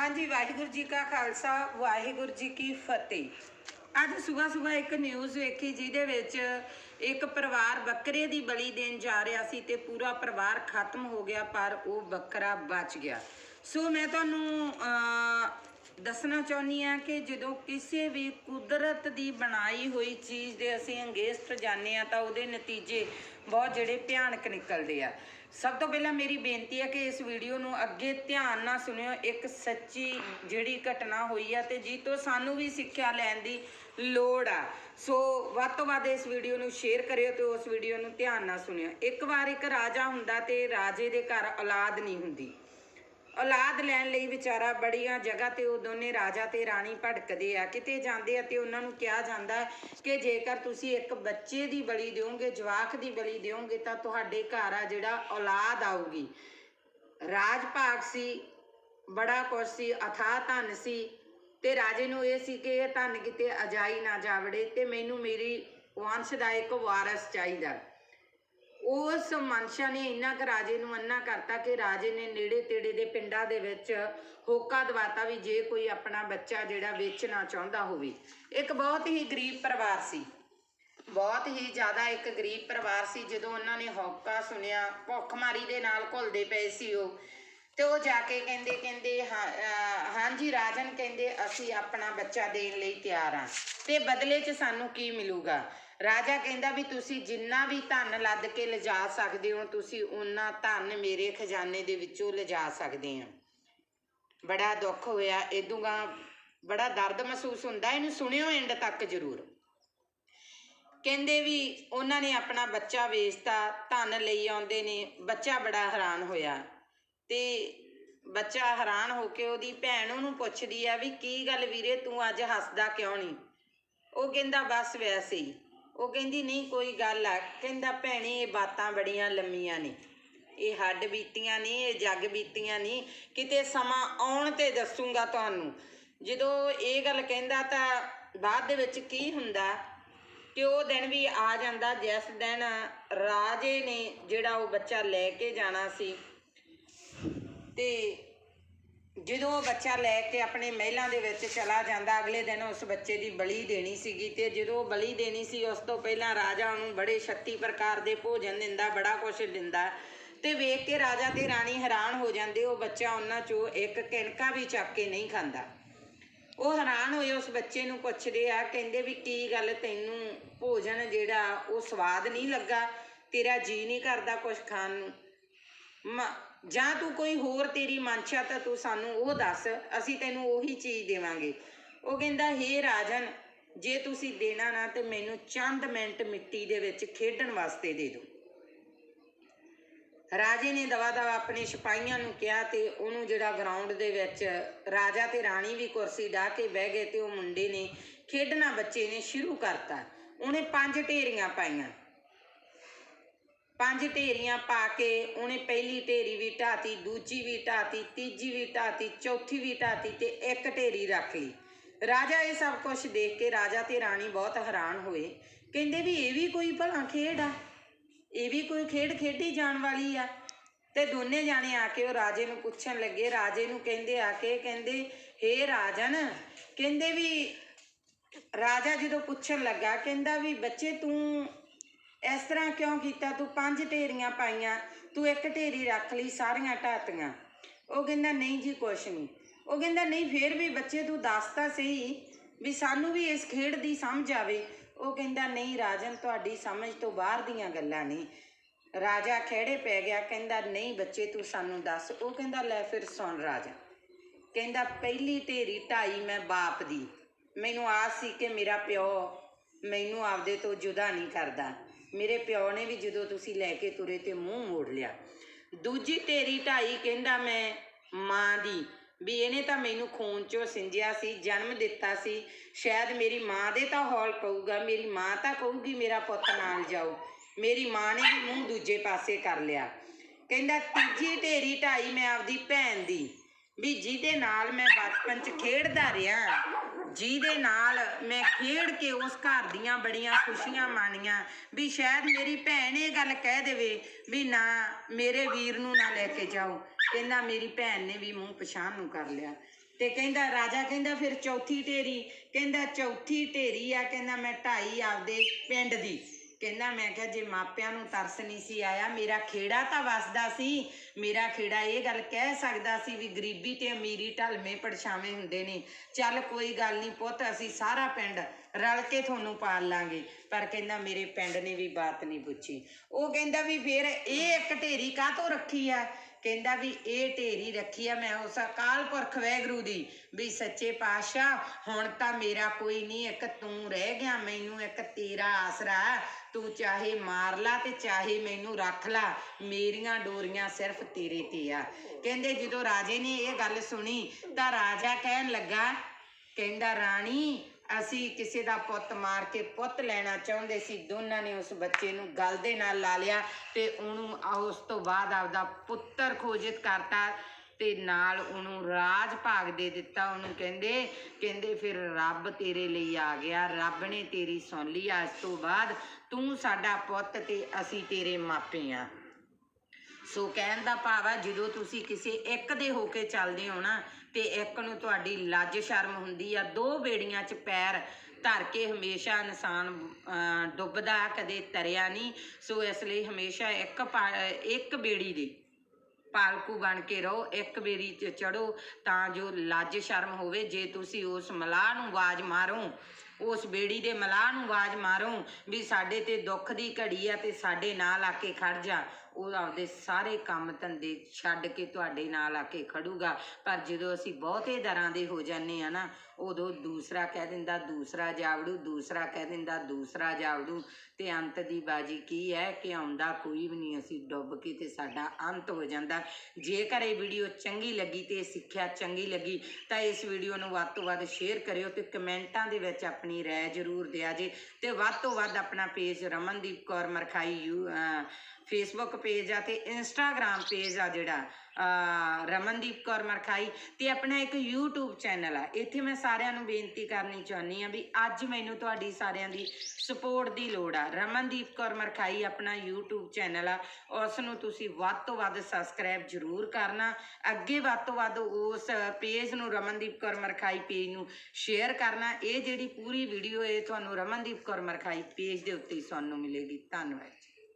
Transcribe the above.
ਹਾਂਜੀ, ਵਾਹਿਗੁਰੂ ਜੀ ਕਾ ਖਾਲਸਾ, ਵਾਹਿਗੁਰੂ ਜੀ ਕੀ ਫਤਿਹ। ਅੱਜ ਸਵੇਰ ਸਵੇਰ ਇੱਕ ਨਿਊਜ਼ ਵੇਖੀ, ਜਿਹਦੇ ਵਿੱਚ ਇੱਕ ਪਰਿਵਾਰ ਬੱਕਰੇ ਦੀ ਬਲੀ ਦੇਣ ਜਾ ਰਿਹਾ ਸੀ ਤੇ ਪੂਰਾ ਪਰਿਵਾਰ ਖਤਮ ਹੋ ਗਿਆ, ਪਰ ਉਹ ਬੱਕਰਾ ਬਚ ਗਿਆ। ਸੋ ਮੈਂ ਤੁਹਾਨੂੰ ਦੱਸਣਾ ਚਾਹੁੰਦੀ ਆ ਕਿ ਜਦੋਂ ਕਿਸੇ ਵੀ ਕੁਦਰਤ ਦੀ ਬਣਾਈ ਹੋਈ ਚੀਜ਼ ਦੇ ਅਸੀਂ ਅੰਗੇਸਟ ਜਾਂਦੇ ਆ ਤਾਂ ਉਹਦੇ ਨਤੀਜੇ ਬਹੁਤ ਜਿਹੜੇ ਭਿਆਨਕ ਨਿਕਲਦੇ ਆ। ਸਭ ਤੋਂ ਪਹਿਲਾਂ ਮੇਰੀ ਬੇਨਤੀ ਹੈ ਕਿ ਇਸ ਵੀਡੀਓ ਨੂੰ ਅੱਗੇ ਧਿਆਨ ਨਾਲ ਸੁਣਿਓ। ਇੱਕ ਸੱਚੀ ਜਿਹੜੀ ਘਟਨਾ ਹੋਈ ਆ ਤੇ ਜੀ ਤੋਂ ਸਾਨੂੰ ਵੀ ਸਿੱਖਿਆ ਲੈਣ ਦੀ ਲੋੜ ਆ। ਸੋ ਵੱਧ ਤੋਂ ਵੱਧ ਇਸ ਵੀਡੀਓ ਨੂੰ ਸ਼ੇਅਰ ਕਰਿਓ ਤੇ ਉਸ ਵੀਡੀਓ ਨੂੰ ਧਿਆਨ ਨਾਲ ਸੁਣਿਓ। ਇੱਕ ਵਾਰ ਇੱਕ ਰਾਜਾ ਹੁੰਦਾ ਤੇ ਰਾਜੇ ਦੇ ਘਰ ਔਲਾਦ ਨਹੀਂ ਹੁੰਦੀ। ਔਲਾਦ ਲੈਣ ਲਈ ਵਿਚਾਰਾ ਬੜੀਆਂ ਜਗ੍ਹਾ ਤੇ ਉਹ ਦੋਨੇ ਰਾਜਾ ਤੇ ਰਾਣੀ ਭਟਕਦੇ ਆ। ਕਿਤੇ ਜਾਂਦੇ ਆ ਤੇ ਉਹਨਾਂ ਨੂੰ ਕਿਹਾ ਜਾਂਦਾ ਕਿ ਜੇਕਰ ਤੁਸੀਂ ਇੱਕ ਬੱਚੇ ਦੀ ਬਲੀ ਦਿਓਗੇ, ਜਵਾਕ ਦੀ ਬਲੀ ਦਿਓਗੇ ਤਾਂ ਤੁਹਾਡੇ ਘਰ ਆ ਜਿਹੜਾ ਔਲਾਦ ਆਊਗੀ। ਰਾਜ ਭਾਗ ਸੀ, ਬੜਾ ਕੁਛ ਸੀ ਅਥਾਹ ਧਨ ਸੀ ਤੇ ਰਾਜੇ ਨੂੰ ਇਹ ਸੀ ਕਿ ਇਹ ਧਨ ਕਿਤੇ ਅਜਾਈ ਨਾ ਜਾਵੜੇ ਤੇ ਮੈਨੂੰ ਮੇਰੀ ਵੰਸ਼ ਦਾ ਇੱਕ ਵਾਰਸ ਚਾਹੀਦਾ। ਉਸ ਮਨਸ਼ਾ ਨੇ ਇੰਨਾ ਕੁ ਰਾਜੇ ਨੂੰ ਅੰਨਾ ਕਰਤਾ ਕਿ ਰਾਜੇ ਨੇ ਨੇੜੇ ਤੇੜੇ ਦੇ ਪਿੰਡਾਂ ਦੇ ਵਿੱਚ ਹੋਕਾ ਦਵਾਤਾ ਵੀ ਜੇ ਕੋਈ ਆਪਣਾ ਬੱਚਾ ਜਿਹੜਾ ਵੇਚਣਾ ਚਾਹੁੰਦਾ ਹੋਵੇ। ਇੱਕ ਬਹੁਤ ਹੀ ਗਰੀਬ ਪਰਿਵਾਰ ਸੀ। ਬਹੁਤ ਹੀ ਜ਼ਿਆਦਾ ਇੱਕ ਗਰੀਬ ਪਰਿਵਾਰ ਸੀ। ਜਦੋਂ ਉਹਨਾਂ ਨੇ ਹੋਕਾ ਸੁਣਿਆ, ਭੁੱਖਮਾਰੀ ਦੇ ਨਾਲ ਘੁਲਦੇ ਪਏ ਸੀ ਉਹ। ਤੇ ਉਹ ਜਾ ਕੇ ਕਹਿੰਦੇ ਕਹਿੰਦੇ, ਹਾਂ, ਅਹ, ਹਾਂਜੀ ਰਾਜਨ, ਕਹਿੰਦੇ, ਅਸੀਂ ਆਪਣਾ ਬੱਚਾ ਦੇਣ ਲਈ ਤਿਆਰ ਹਾਂ। ਤੇ ਬਦਲੇ 'ਚ ਸਾਨੂੰ ਕੀ ਮਿਲੂਗਾ? ਰਾਜਾ ਕਹਿੰਦਾ ਵੀ ਤੁਸੀਂ ਜਿੰਨਾ ਵੀ ਧਨ ਲੱਦ ਕੇ ਲਿਜਾ ਸਕਦੇ ਹੋ, ਤੁਸੀਂ ਉਹਨਾਂ ਧਨ ਮੇਰੇ ਖਜ਼ਾਨੇ ਦੇ ਵਿੱਚੋਂ ਲਿਜਾ ਸਕਦੇ ਹੋ। ਬੜਾ ਦੁੱਖ ਹੋਇਆ ਇਦੂਗਾ ਬੜਾ ਦਰਦ ਮਹਿਸੂਸ ਹੁੰਦਾ, ਇਹਨੂੰ ਸੁਣਿਓ ਐਂਡ ਤੱਕ ਜ਼ਰੂਰ। ਕਹਿੰਦੇ ਵੀ ਉਹਨਾਂ ਨੇ ਆਪਣਾ ਬੱਚਾ ਵੇਚਤਾ, ਧਨ ਲਈ ਆਉਂਦੇ ਨੇ, ਬੱਚਾ ਬੜਾ ਹੈਰਾਨ ਹੋਇਆ। ਤੇ ਬੱਚਾ ਹੈਰਾਨ ਹੋ ਕੇ ਉਹਦੀ ਭੈਣ ਉਹਨੂੰ ਪੁੱਛਦੀ ਆ ਵੀ ਕੀ ਗੱਲ ਵੀਰੇ, ਤੂੰ ਅੱਜ ਹੱਸਦਾ ਕਿਉਂ ਨਹੀਂ ਉਹ ਕਹਿੰਦਾ ਬਸ ਵੈਸੇ ਹੀ। ਉਹ ਕਹਿੰਦੀ, ਨਹੀਂ, ਕੋਈ ਗੱਲ ਆ। ਕਹਿੰਦਾ, ਭੈਣੇ, ਇਹ ਬਾਤਾਂ ਬੜੀਆਂ ਲੰਮੀਆਂ ਨੇ। ਇਹ ਹੱਡ ਬੀਤੀਆਂ ਨਹੀਂ ਇਹ ਜੱਗ ਬੀਤੀਆਂ ਨਹੀਂ ਕਿਤੇ ਸਮਾਂ ਆਉਣ ਤੇ ਦੱਸੂਗਾ ਤੁਹਾਨੂੰ। ਜਦੋਂ ਇਹ ਗੱਲ ਕਹਿੰਦਾ ਤਾਂ ਬਾਅਦ ਦੇ ਵਿੱਚ ਕੀ ਹੁੰਦਾ? ਕਿ ਉਹ ਦਿਨ ਵੀ ਆ ਜਾਂਦਾ। ਜਿਸ ਦਿਨ ਰਾਜੇ ਨੇ ਜਿਹੜਾ ਉਹ ਬੱਚਾ ਲੈ ਕੇ ਜਾਣਾ ਸੀ ਤੇ ਜਦੋਂ ਉਹ ਬੱਚਾ ਲੈ ਕੇ ਆਪਣੇ ਮਹਿਲਾਂ ਦੇ ਵਿੱਚ ਚਲਾ ਜਾਂਦਾ, ਅਗਲੇ ਦਿਨ ਉਸ ਬੱਚੇ ਦੀ ਬਲੀ ਦੇਣੀ ਸੀਗੀ ਤੇ ਜਦੋਂ ਬਲੀ ਦੇਣੀ ਸੀ, ਉਸ ਤੋਂ ਪਹਿਲਾਂ ਰਾਜਾ ਉਹਨੂੰ ਬੜੇ 36 ਪ੍ਰਕਾਰ ਦੇ ਭੋਜਨ ਦਿੰਦਾ, ਬੜਾ ਕੁਝ ਦਿੰਦਾ ਤੇ ਵੇਖ ਕੇ ਰਾਜਾ ਤੇ ਰਾਣੀ ਹੈਰਾਨ ਹੋ ਜਾਂਦੇ, ਉਹ ਬੱਚਾ ਉਹਨਾਂ ਚੋਂ ਇੱਕ ਕਿਣਕਾ ਵੀ ਚੱਕ ਕੇ ਨਹੀਂ ਖਾਂਦਾ। ਉਹ ਹੈਰਾਨ ਹੋਏ, ਉਸ ਬੱਚੇ ਨੂੰ ਪੁੱਛਦੇ ਆ, ਕਹਿੰਦੇ ਵੀ ਕੀ ਗੱਲ ਤੈਨੂੰ ਭੋਜਨ ਜਿਹੜਾ ਉਹ ਸਵਾਦ ਨਹੀਂ ਲੱਗਾ, ਤੇਰਾ ਜੀ ਨਹੀਂ ਕਰਦਾ ਕੁਝ ਖਾਣ ਨੂੰ? ਮ- ਜਾਂ ਤੂੰ ਕੋਈ ਹੋਰ ਤੇਰੀ ਮਨਸ਼ਾ ਤਾਂ ਤੂੰ ਸਾਨੂੰ ਉਹ ਦੱਸ, ਅਸੀਂ ਤੈਨੂੰ ਉਹੀ ਚੀਜ਼ ਦੇਵਾਂਗੇ। ਉਹ ਕਹਿੰਦਾ, ਹੇ ਰਾਜਨ, ਜੇ ਤੁਸੀਂ ਦੇਣਾ ਨਾ ਤੇ ਮੈਨੂੰ ਚੰਦ ਮਿੰਟ ਮਿੱਟੀ ਦੇ ਵਿੱਚ ਖੇਡਣ ਵਾਸਤੇ ਦੇ ਦਿਓ। ਰਾਜੇ ਨੇ ਦਵਾ ਦਵਾ ਆਪਣੇ ਸਿਪਾਹੀਆਂ ਨੂੰ ਕਿਹਾ ਤੇ ਉਹਨੂੰ ਜਿਹੜਾ ਗਰਾਊਂਡ ਦੇ ਵਿੱਚ ਰਾਜਾ ਤੇ ਰਾਣੀ ਵੀ ਕੁਰਸੀ ਢਾ ਕੇ ਬਹਿ ਗਏ ਤੇ ਉਹ ਮੁੰਡੇ ਨੇ ਖੇਡਣਾ ਬੱਚੇ ਨੇ ਸ਼ੁਰੂ ਕਰਤਾ। ਉਹਨੇ ਪੰਜ ਢੇਰੀਆਂ ਪਾਈਆਂ। ਪੰਜ ਢੇਰੀਆਂ ਪਾ ਕੇ ਉਹਨੇ ਪਹਿਲੀ ਢੇਰੀ ਵੀ ਢਾਤੀ, ਦੂਜੀ ਵੀ ਢਾਤੀ, ਤੀਜੀ ਵੀ ਢਾਤੀ, ਚੌਥੀ ਵੀ ਢਾਤੀ ਤੇ ਇੱਕ ਢੇਰੀ ਰੱਖ ਲਈ। ਰਾਜਾ ਇਹ ਸਭ ਕੁਝ ਦੇਖ ਕੇ ਰਾਜਾ ਤੇ ਰਾਣੀ ਬਹੁਤ ਹੈਰਾਨ ਹੋਏ। ਕਹਿੰਦੇ ਵੀ ਇਹ ਵੀ ਕੋਈ ਭਲਾ ਖੇਡ ਆ? ਇਹ ਵੀ ਕੋਈ ਖੇਡ ਖੇਡੀ ਜਾਣ ਵਾਲੀ ਆ? ਤੇ ਦੋਨੇ ਜਾਣੇ ਆ ਕੇ ਉਹ ਰਾਜੇ ਨੂੰ ਪੁੱਛਣ ਲੱਗੇ। ਰਾਜੇ ਨੂੰ ਕਹਿੰਦੇ ਆ ਕੇ, ਕਹਿੰਦੇ, ਹੇ ਰਾਜਨ, ਕਹਿੰਦੇ ਵੀ ਰਾਜਾ ਜਦੋਂ ਪੁੱਛਣ ਲੱਗਾ, ਕਹਿੰਦਾ ਵੀ ਬੱਚੇ ਤੂੰ ਇਸ ਤਰ੍ਹਾਂ ਕਿਉਂ ਕੀਤਾ? ਤੂੰ ਪੰਜ ਢੇਰੀਆਂ ਪਾਈਆਂ, ਤੂੰ ਇੱਕ ਢੇਰੀ ਰੱਖ ਲਈ, ਸਾਰੀਆਂ ਢਾਤੀਆਂ। ਉਹ ਕਹਿੰਦਾ, ਨਹੀਂ ਜੀ, ਕੁਛ ਨਹੀਂ। ਉਹ ਕਹਿੰਦਾ, ਨਹੀਂ, ਫੇਰ ਵੀ ਬੱਚੇ ਤੂੰ ਦੱਸ ਤਾਂ ਸਹੀ ਵੀ ਸਾਨੂੰ ਵੀ ਇਸ ਖੇਡ ਦੀ ਸਮਝ ਆਵੇ। ਉਹ ਕਹਿੰਦਾ, ਨਹੀਂ ਰਾਜਨ, ਤੁਹਾਡੀ ਸਮਝ ਤੋਂ ਬਾਹਰ ਦੀਆਂ ਗੱਲਾਂ ਨੇ। ਰਾਜਾ ਖੇੜੇ ਪੈ ਗਿਆ, ਕਹਿੰਦਾ, ਨਹੀਂ ਬੱਚੇ, ਤੂੰ ਸਾਨੂੰ ਦੱਸ। ਉਹ ਕਹਿੰਦਾ, ਲੈ ਫਿਰ ਸੁਣ ਰਾਜਾ। ਕਹਿੰਦਾ, ਪਹਿਲੀ ਢੇਰੀ ਢਾਈ ਮੈਂ ਬਾਪ ਦੀ। ਮੈਨੂੰ ਆਸ ਸੀ ਕਿ ਮੇਰਾ ਪਿਓ ਮੈਨੂੰ ਆਪਦੇ ਤੋਂ ਜੁਦਾ ਨਹੀਂ ਕਰਦਾ। ਮੇਰੇ ਪਿਓ ਨੇ ਵੀ ਜਦੋਂ ਤੁਸੀਂ ਲੈ ਕੇ ਤੁਰੇ ਤੇ ਮੂੰਹ ਮੋੜ ਲਿਆ। ਦੂਜੀ ਤੇਰੀ ਢਾਈ ਕਹਿੰਦਾ ਮੈਂ ਮਾਂ ਦੀ, ਵੀ ਇਹਨੇ ਤਾਂ ਮੈਨੂੰ ਖੂਨ ਚੋਂ ਸਿੰਜਿਆ ਸੀ, ਜਨਮ ਦਿੱਤਾ ਸੀ। ਸ਼ਾਇਦ ਮੇਰੀ ਮਾਂ ਦੇ ਤਾਂ ਹੌਲ ਪਊਗਾ, ਮੇਰੀ ਮਾਂ ਤਾਂ ਕਹੂਗੀ ਮੇਰਾ ਪੁੱਤ ਨਾਲ ਜਾਓ। ਮੇਰੀ ਮਾਂ ਨੇ ਵੀ ਮੂੰਹ ਦੂਜੇ ਪਾਸੇ ਕਰ ਲਿਆ। ਕਹਿੰਦਾ ਤੀਜੀ ਢੇਰੀ ਢਾਈ ਮੈਂ ਆਪਦੀ ਭੈਣ ਦੀ, ਵੀ ਜਿਹਦੇ ਨਾਲ ਮੈਂ ਬਚਪਨ 'ਚ ਖੇਡਦਾ ਰਿਹਾ। ਜਿਹਦੇ ਨਾਲ ਮੈਂ ਖੇਡ ਕੇ ਉਸ ਘਰ ਦੀਆਂ ਬੜੀਆਂ ਖੁਸ਼ੀਆਂ ਮਾਣੀਆਂ। ਵੀ ਸ਼ਾਇਦ ਮੇਰੀ ਭੈਣ ਇਹ ਗੱਲ ਕਹਿ ਦੇਵੇ ਵੀ ਨਾ, ਮੇਰੇ ਵੀਰ ਨੂੰ ਨਾ ਲੈ ਕੇ ਜਾਓ। ਕਹਿੰਦਾ ਮੇਰੀ ਭੈਣ ਨੇ ਵੀ ਮੂੰਹ ਪਛਾਣ ਨੂੰ ਕਰ ਲਿਆ। ਤੇ ਕਹਿੰਦਾ, ਰਾਜਾ ਕਹਿੰਦਾ, ਫਿਰ ਚੌਥੀ ਢੇਰੀ। ਕਹਿੰਦਾ, ਚੌਥੀ ਢੇਰੀ ਆ, ਕਹਿੰਦਾ ਮੈਂ ਢਾਈ ਆਪਦੇ ਪਿੰਡ ਦੀ। ਕਹਿੰਦਾ, ਮੈਂ ਕਿਹਾ, ਜੇ ਮਾਪਿਆਂ ਨੂੰ ਤਰਸ ਨਹੀਂ ਸੀ ਆਇਆ, ਮੇਰਾ ਖੇੜਾ ਤਾਂ ਵਸਦਾ ਸੀ। ਮੇਰਾ ਖੇੜਾ ਇਹ ਗੱਲ ਕਹਿ ਸਕਦਾ ਸੀ ਵੀ ਗਰੀਬੀ ਤੇ ਅਮੀਰੀ ਢਲਵੇਂ ਪਰਛਾਵੇਂ ਹੁੰਦੇ ਨੇ। ਚੱਲ ਕੋਈ ਗੱਲ ਨਹੀਂ ਪੁੱਤ, ਅਸੀਂ ਸਾਰਾ ਪਿੰਡ ਰਲ ਕੇ ਤੁਹਾਨੂੰ ਪਾਲ ਲਾਂਗੇ। ਪਰ ਕਹਿੰਦਾ, ਮੇਰੇ ਪਿੰਡ ਨੇ ਵੀ ਬਾਤ ਨਹੀਂ ਪੁੱਛੀ। ਉਹ ਕਹਿੰਦਾ ਵੀ ਫਿਰ ਇਹ ਇੱਕ ਢੇਰੀ ਕਾਹ ਤੋਂ ਰੱਖੀ ਆ? ਕਹਿੰਦਾ ਵੀ ਇਹ ਢੇਰੀ ਰੱਖੀ ਆ, ਮੈਂ ਉਸ ਅਕਾਲ ਪੁਰਖ ਵੈਗਰੂ ਦੀ ਵੀ ਸੱਚੇ ਪਾਤਸ਼ਾਹ, ਹੁਣ ਤਾਂ ਮੇਰਾ ਕੋਈ ਨਹੀਂ, ਇੱਕ ਤੂੰ ਰਹਿ ਗਿਆ, ਮੈਨੂੰ ਇੱਕ ਤੇਰਾ ਆਸਰਾ ਤੂੰ ਚਾਹੇ ਮਾਰ ਲਾ ਤੇ ਚਾਹੇ ਮੈਨੂੰ ਰੱਖ ਲਾ, ਮੇਰੀਆਂ ਡੋਰੀਆਂ ਸਿਰਫ ਤੇਰੇ ਤੇ ਆ। ਕਹਿੰਦੇ ਜਦੋਂ ਰਾਜੇ ਨੇ ਇਹ ਗੱਲ ਸੁਣੀ ਤਾਂ ਰਾਜਾ ਕਹਿਣ ਲੱਗਾ, ਕਹਿੰਦਾ ਰਾਣੀ ਅਸੀਂ ਕਿਸੇ ਦਾ ਪੁੱਤ ਮਾਰ ਕੇ ਪੁੱਤ ਲੈਣਾ ਚਾਹੁੰਦੇ ਸੀ, ਦੋਨਾਂ ਨੇ ਉਸ ਬੱਚੇ ਨੂੰ ਗਲ ਦੇ ਨਾਲ ਲਾ ਲਿਆ ਤੇ ਉਹਨੂੰ ਉਸ ਤੋਂ ਬਾਅਦ ਆਪਦਾ ਪੁੱਤਰ ਖੋਜਿਤ ਕਰਤਾ ਤੇ ਨਾਲ ਉਹਨੂੰ ਰਾਜ ਭਾਗ ਦੇ ਦਿੱਤਾ। ਉਹਨੂੰ ਕਹਿੰਦੇ ਕਹਿੰਦੇ ਫਿਰ ਰੱਬ ਤੇਰੇ ਲਈ ਆ ਗਿਆ, ਰੱਬ ਨੇ ਤੇਰੀ ਸੁਣ ਲਈ। ਅੱਜ ਤੋਂ ਬਾਅਦ ਤੂੰ ਸਾਡਾ ਪੁੱਤ ਤੇ ਅਸੀਂ ਤੇਰੇ ਮਾਪੇ ਆ। ਸੋ ਕਹਿਣ ਦਾ ਭਾਵ ਆ, ਜਦੋਂ ਤੁਸੀਂ ਕਿਸੇ ਇੱਕ ਦੇ ਹੋ ਕੇ ਚੱਲਦੇ ਹੋ ਨਾ, ਤੇ ਇੱਕ ਨੂੰ ਤੁਹਾਡੀ ਲੱਜ ਸ਼ਰਮ ਹੁੰਦੀ ਆ, ਦੋ ਬੇੜੀਆਂ 'ਚ ਪੈਰ ਧਰ ਕੇ ਹਮੇਸ਼ਾ ਇਨਸਾਨ ਡੁੱਬਦਾ, ਕਦੇ ਤਰਿਆ ਨਹੀਂ। ਸੋ ਇਸ ਲਈ ਹਮੇਸ਼ਾ ਇੱਕ ਪਾ- ਇੱਕ ਬੇੜੀ ਦੇ ਪਾਲਕੂ ਬਣ ਕੇ ਰਹੋ, ਇੱਕ ਬੇੜੀ 'ਚ ਚੜੋ ਤਾਂ ਜੋ ਲੱਜ ਸ਼ਰਮ ਹੋਵੇ। ਜੇ ਤੁਸੀਂ ਉਸ ਮਲਾਹ ਨੂੰ ਆਵਾਜ਼ ਮਾਰੋ, ਉਸ ਬੇੜੀ ਦੇ ਮਲਾਹ ਨੂੰ ਆਵਾਜ਼ ਮਾਰੋ ਵੀ ਸਾਡੇ ਤੇ ਦੁੱਖ ਦੀ ਘੜੀ ਆ ਤੇ ਸਾਡੇ ਨਾਲ ਆ ਕੇ ਖੜ ਜਾ। ਉਹ ਆਪਦੇ ਸਾਰੇ ਕੰਮ ਧੰਦੇ ਛੱਡ ਕੇ ਤੁਹਾਡੇ ਨਾਲ ਆ ਕੇ ਖੜੂਗਾ। ਪਰ ਜਦੋਂ ਅਸੀਂ ਬਹੁਤੇ ਦਰਾਂ ਦੇ ਹੋ ਜਾਂਦੇ ਆ ਨਾ, ਉਦੋਂ ਦੂਸਰਾ ਕਹਿ ਦਿੰਦਾ, ਦੂਸਰਾ ਜਾਵੜੂ, ਦੂਸਰਾ ਕਹਿ ਦਿੰਦਾ, ਦੂਸਰਾ ਜਾਵੜੂ। ਤੇ ਅੰਤ ਦੀ ਬਾਜੀ ਕੀ ਹੈ ਕਿ ਆਉਂਦਾ ਕੋਈ ਵੀ ਨਹੀਂ, ਅਸੀਂ ਡੁੱਬ ਕੇ ਤੇ ਸਾਡਾ ਅੰਤ ਹੋ ਜਾਂਦਾ। ਜੇਕਰ ਇਹ ਵੀਡੀਓ ਚੰਗੀ ਲੱਗੀ ਤੇ ਇਹ ਸਿੱਖਿਆ ਚੰਗੀ ਲੱਗੀ, ਤਾਂ ਇਸ ਵੀਡੀਓ ਨੂੰ ਵੱਧ ਤੋਂ ਵੱਧ ਸ਼ੇਅਰ ਕਰਿਓ ਤੇ ਕਮੈਂਟਾਂ ਦੇ ਵਿੱਚ ਆਪਣੀ ਰਾਏ ਜ਼ਰੂਰ ਦਿਆ ਜੇ। ਤੇ ਵੱਧ ਤੋਂ ਵੱਧ ਆਪਣਾ ਪੇਜ ਰਮਨਦੀਪ ਕੌਰ ਮਰਖਾਈ ਯੂ ਫੇਸਬੁੱਕ ਪੇਜ ਆ ਤੇ ਇੰਸਟਾਗ੍ਰam ਪੇਜ ਆ ਜਿਹੜਾ ਰਮਨਦੀਪ ਕੌਰ ਮਰਖਾਈ ਤੇ ਆਪਣਾ ਇੱਕ YouTube ਚੈਨਲ ਆ। ਇੱਥੇ ਮੈਂ ਸਾਰਿਆਂ ਨੂੰ ਬੇਨਤੀ ਕਰਨੀ ਚਾਹੁੰਦੀ ਆ ਵੀ ਅੱਜ ਮੈਨੂੰ ਤੁਹਾਡੀ ਸਾਰਿਆਂ ਦੀ ਸਪੋਰਟ ਦੀ ਲੋੜ ਆ। ਰਮਨਦੀਪ ਕੌਰ ਮਰਖਾਈ ਆਪਣਾ YouTube ਚੈਨਲ ਆ। ਉਸ ਨੂੰ ਤੁਸੀਂ ਵੱਧ ਤੋਂ ਵੱਧ ਸਬਸਕ੍ਰਾਈਬ ਜ਼ਰੂਰ ਕਰਨਾ। ਅੱਗੇ ਵੱਧ ਤੋਂ ਵੱਧ ਉਸ ਪੇਜ ਨੂੰ ਰਮਨਦੀਪ ਕੌਰ ਮਰਖਾਈ ਪੇਜ ਨੂੰ ਸ਼ੇਅਰ ਕਰਨਾ। ਇਹ ਜਿਹੜੀ ਪੂਰੀ ਵੀਡੀਓ ਹੈ ਤੁਹਾਨੂੰ ਰਮਨਦੀਪ ਕੌਰ ਮਰਖਾਈ ਪੇਜ ਦੇ ਉੱਤੇ ਹੀ ਸੁਣਨ ਨੂੰ ਮਿਲੇਗੀ। ਧੰਨਵਾਦ।